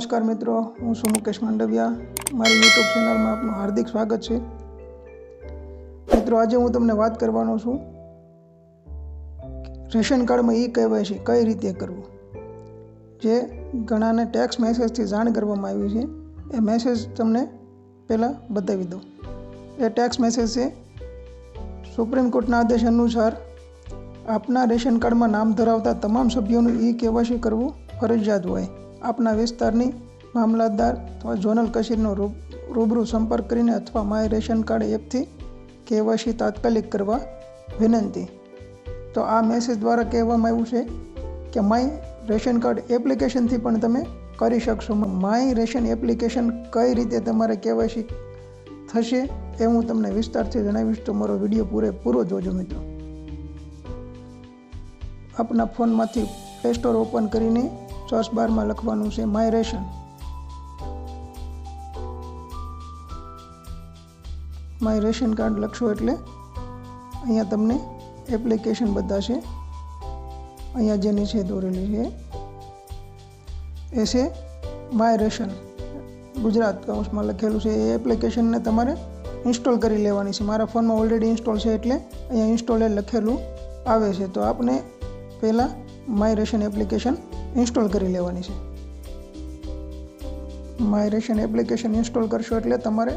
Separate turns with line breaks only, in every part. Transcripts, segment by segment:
નમસ્કાર મિત્રો, હું છું મુકેશ માંડવિયા. મારી યુટ્યુબ ચેનલમાં આપનું હાર્દિક સ્વાગત છે. મિત્રો, આજે હું તમને વાત કરવાનો છું રેશન કાર્ડમાં ઈ કેવાયસી કઈ રીતે કરવું? જે ઘણાને ટેક્સ મેસેજથી જાણ કરવામાં આવી છે, એ મેસેજ તમને પહેલાં બતાવી દઉં. એ ટેક્સ મેસેજ છે સુપ્રીમ કોર્ટના આદેશ અનુસાર આપના રેશન કાર્ડમાં નામ ધરાવતા તમામ સભ્યોનું ઈ કેવાયસી કરવું ફરજિયાત હોય. આપના વિસ્તારની મામલતદાર અથવા ઝોનલ કચેરીનો રૂબરૂ સંપર્ક કરીને અથવા માય રેશન કાર્ડ એપથી કેવાયસી તાત્કાલિક કરવા વિનંતી. તો આ મેસેજ દ્વારા કહેવામાં આવ્યું છે કે માય રેશન કાર્ડ એપ્લિકેશનથી પણ તમે કરી શકશો. માય રેશન એપ્લિકેશન કઈ રીતે તમારે કેવાયસી થશે એ હું તમને વિસ્તારથી જણાવીશ. તો મારો વીડિયો પૂરેપૂરો જોજો મિત્રો. આપના ફોનમાંથી પ્લે સ્ટોર ઓપન કરીને સર્ચ બારમાં લખવાનું છે my ration my ration card લખશો એટલે અહીંયા તમને એપ્લિકેશન બતાવશે અહીંયા જે નીચે દોરેલી છે. એ છે માય રેશન ગુજરાત કૌંસમાં લખેલું છે, એ એપ્લિકેશનને તમારે ઇન્સ્ટોલ કરી લેવાની છે. મારા ફોનમાં ઓલરેડી ઇન્સ્ટોલ છે એટલે અહીંયા ઇન્સ્ટોલે લખેલું આવે છે. તો આપણે પહેલાં માય રેશન એપ્લિકેશન ઇન્સ્ટોલ કરી લેવાની છે. માય એપ્લિકેશન ઇન્સ્ટોલ કરશો એટલે તમારે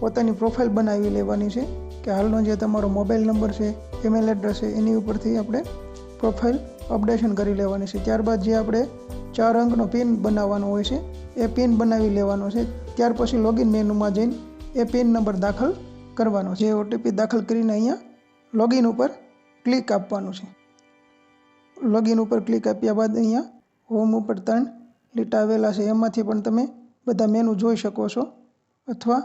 પોતાની પ્રોફાઇલ બનાવી લેવાની છે કે હાલનો જે તમારો મોબાઈલ નંબર છે ઈમેલ એડ્રેસ છે, એની ઉપરથી આપણે પ્રોફાઇલ અપડેશન કરી લેવાની છે. ત્યારબાદ જે આપણે ચાર અંકનો પિન બનાવવાનો હોય છે, એ પિન બનાવી લેવાનો છે. ત્યાર પછી લોગિન મેનુમાં જઈને એ પિન નંબર દાખલ કરવાનો છે. ઓટીપી દાખલ કરીને અહીંયા લોગિન ઉપર ક્લિક આપવાનું છે. લોગિન ઉપર ક્લિક આપ્યા બાદ અહીંયા હોમ ઉપર ત્રણ લીટા આવેલા છે. એમાંથી પણ તમે બધા મેનુ જોઈ શકો છો. અથવા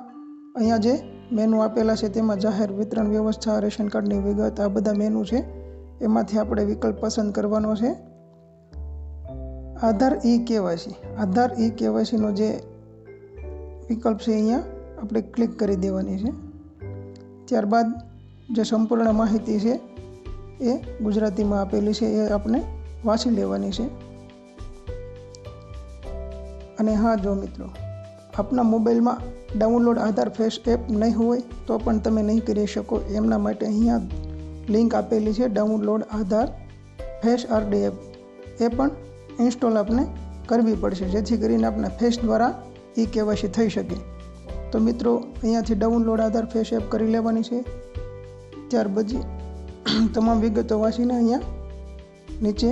અહીંયા જે મેનુ આપેલા છે તેમાં જાહેર વિતરણ વ્યવસ્થા, રેશન કાર્ડની વિગત, આ બધા મેનુ છે. એમાંથી આપણે વિકલ્પ પસંદ કરવાનો છે. આધાર ઈ કેવાયસી. આધાર ઈ કેવાયસીનો જે વિકલ્પ છે અહીંયા આપણે ક્લિક કરી દેવાની છે. ત્યારબાદ જે સંપૂર્ણ માહિતી છે એ ગુજરાતીમાં આપેલી છે એ આપણે વાંચી લેવાની છે. અને હા જો મિત્રો, આપના મોબાઈલમાં ડાઉનલોડ આધાર ફેસ એપ નહીં હોય તો પણ તમે નહીં કરી શકો. એમના માટે અહીંયા લિંક આપેલી છે, download Aadhaar face RD app. એ પણ ઇન્સ્ટોલ આપને કરવી પડશે, જેથી કરીને આપણે ફેસ દ્વારા ઈ કેવાયસી થઈ શકે. તો મિત્રો, અહીંયાથી ડાઉનલોડ આધાર ફેસ એપ કરી લેવાની છે. ત્યાર પછી તમામ વિગતો વાંચીને અહીંયા નીચે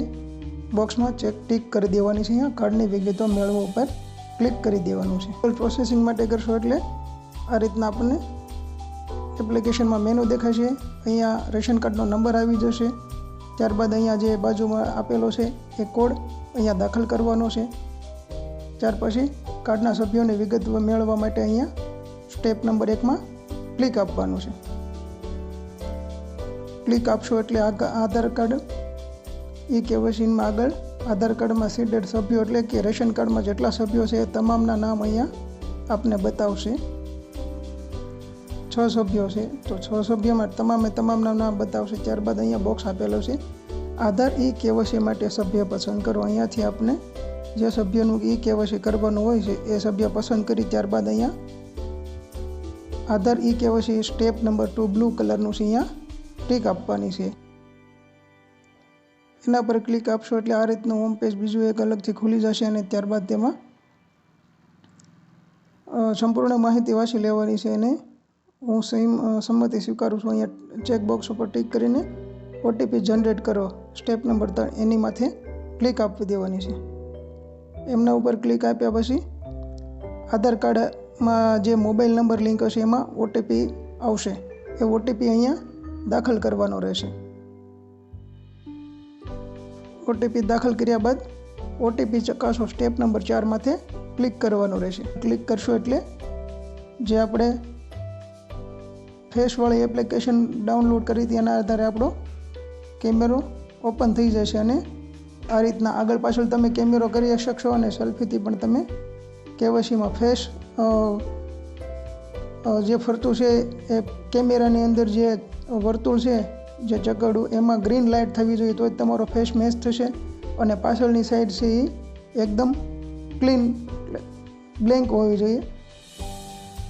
બોક્સમાં ચેક ટીક કરી દેવાની છે. અહીંયા કાર્ડની વિગતો મેળવવા ઉપર ક્લિક કરી દેવાનું છે. પ્રોસેસિંગ માટે કરશો એટલે આ રીતના આપણને એપ્લિકેશનમાં મેનુ દેખાશે અહીંયા રેશન કાર્ડનો નંબર આવી જશે. ત્યારબાદ અહીંયા જે બાજુમાં આપેલો છે એ કોડ અહીંયા દાખલ કરવાનો છે. ત્યાર પછી કાર્ડના સભ્યોની વિગત મેળવવા માટે અહીંયા સ્ટેપ નંબર એકમાં ક્લિક આપવાનું છે. ક્લિક આપશો એટલે આધાર કાર્ડ ઈ કેવાયસીમાં આગળ? આધાર કાર્ડમાં સીડેડ સભ્યો એટલે કે રેશન કાર્ડમાં જેટલા સભ્યો છે એ તમામના નામ અહીંયા આપને બતાવશે. છ સભ્યો છે, તો છ સભ્યોમાં તમામે તમામના નામ બતાવશે, ત્યારબાદ અહીંયા બોક્સ આપેલો છે. આધાર ઈ કેવાયસી માટે સભ્ય પસંદ કરો. અહીંયાથી આપને જે સભ્યનું ઈ કેવાયસી કરવાનું હોય છે, એ સભ્ય પસંદ કરી ત્યારબાદ અહીંયા Aadhaar e KYC step number two blue કલરનું છે અહીંયા ટીક આપવાની છે. એના પર ક્લિક આપશો એટલે આ રીતનું હોમ પેજ બીજું એક અલગથી ખુલી જશે અને ત્યારબાદ તેમાં સંપૂર્ણ માહિતી વાંચી લેવાની છે અને હું સહી સંમતિ સ્વીકારું છું. અહીંયા ચેકબોક્સ ઉપર ટીક કરીને ઓટીપી જનરેટ કરો. સ્ટેપ નંબર ત્રણ, એની માથે ક્લિક આપી દેવાની છે. એમના ઉપર ક્લિક આપ્યા પછી આધાર કાર્ડમાં જે મોબાઈલ નંબર લિંક હશે એમાં ઓટીપી આવશે. એ ઓટીપી અહીંયા દાખલ કરવાનો રહેશે. ઓટીપી દાખલ કર્યા બાદ ઓટીપી ચકાસો સ્ટેપ નંબર ચારમાંથી ક્લિક કરવાનું રહેશે. ક્લિક કરશો એટલે જે આપણે ફેસવાળી એપ્લિકેશન ડાઉનલોડ કરી હતી, એના આધારે આપણો કેમેરો ઓપન થઈ જશે અને આ રીતના આગળ પાછળ તમે કેમેરો કરી શકશો અને સેલ્ફીથી પણ તમે કેવાયસીમાં ફેસ જે ફરતું છે એ કેમેરાની અંદર જે વર્તુળ છે જે ચકરડું એમાં ગ્રીન લાઇટ થવી જોઈએ તો જ તમારો ફેસ મેચ થશે અને પાછળની સાઈડ છે એ એકદમ ક્લીન બ્લેન્ક હોવી જોઈએ.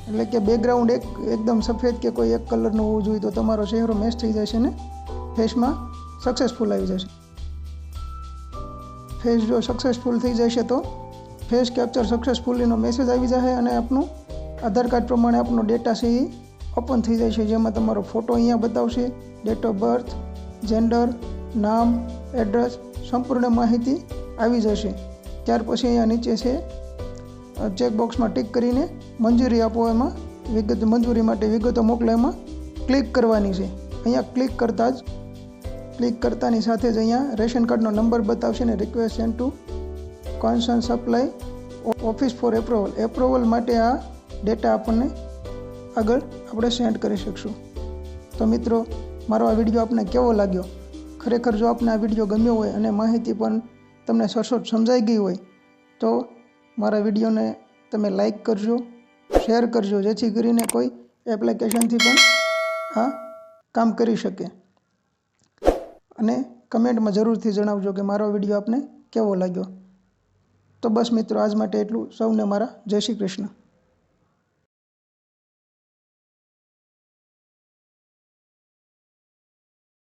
એટલે કે બેકગ્રાઉન્ડ એક એકદમ સફેદ કે કોઈ એક કલરનું હોવું જોઈએ તો તમારો ચહેરો મેચ થઈ જશે ને ફેસમાં સક્સેસફુલ આવી જશે. ફેસ જો સક્સેસફુલ થઈ જશે તો ફેસ કેપ્ચર સક્સેસફુલીનો મેસેજ આવી જશે અને આપનું આધાર કાર્ડ પ્રમાણે આપનો ડેટા છે એ ઓપન થઈ જાય છે જેમાં તમારો ફોટો અહીંયા બતાવશે. ડેટ ઓફ બર્થ જેન્ડર નામ એડ્રેસ સંપૂર્ણ માહિતી આવી જશે. ત્યાર પછી અહીંયા નીચે છે ચેકબોક્સમાં ટીક કરીને મંજૂરી આપો. એમાં વિગત, મંજૂરી માટે વિગતો મોકલો. ક્લિક કરવાની છે. અહીંયા ક્લિક કરતાં જ ક્લિક કરતાની સાથે જ અહીંયા રેશન કાર્ડનો નંબર બતાવશે ને request send to concerned supply office for approval approval માટે આ ડેટા આપણને આગળ આપણે સેન્ડ કરી શકશું. તો મિત્રો મારો આ વીડિયો આપને કેવો લાગ્યો? ખરેખર જો આપને આ વીડિયો ગમ્યો હોય અને માહિતી પણ તમને સચોટ સમજાઈ ગઈ હોય, તો મારા વિડીયોને તમે લાઈક કરજો, શેર કરજો, જેથી કરીને કોઈ એપ્લિકેશનથી પણ આ કામ કરી શકે. અને કમેન્ટમાં જરૂરથી જણાવજો કે મારો વીડિયો આપને કેવો લાગ્યો? તો બસ મિત્રો, આજ માટે એટલું. સૌને મારા જય શ્રી કૃષ્ણ.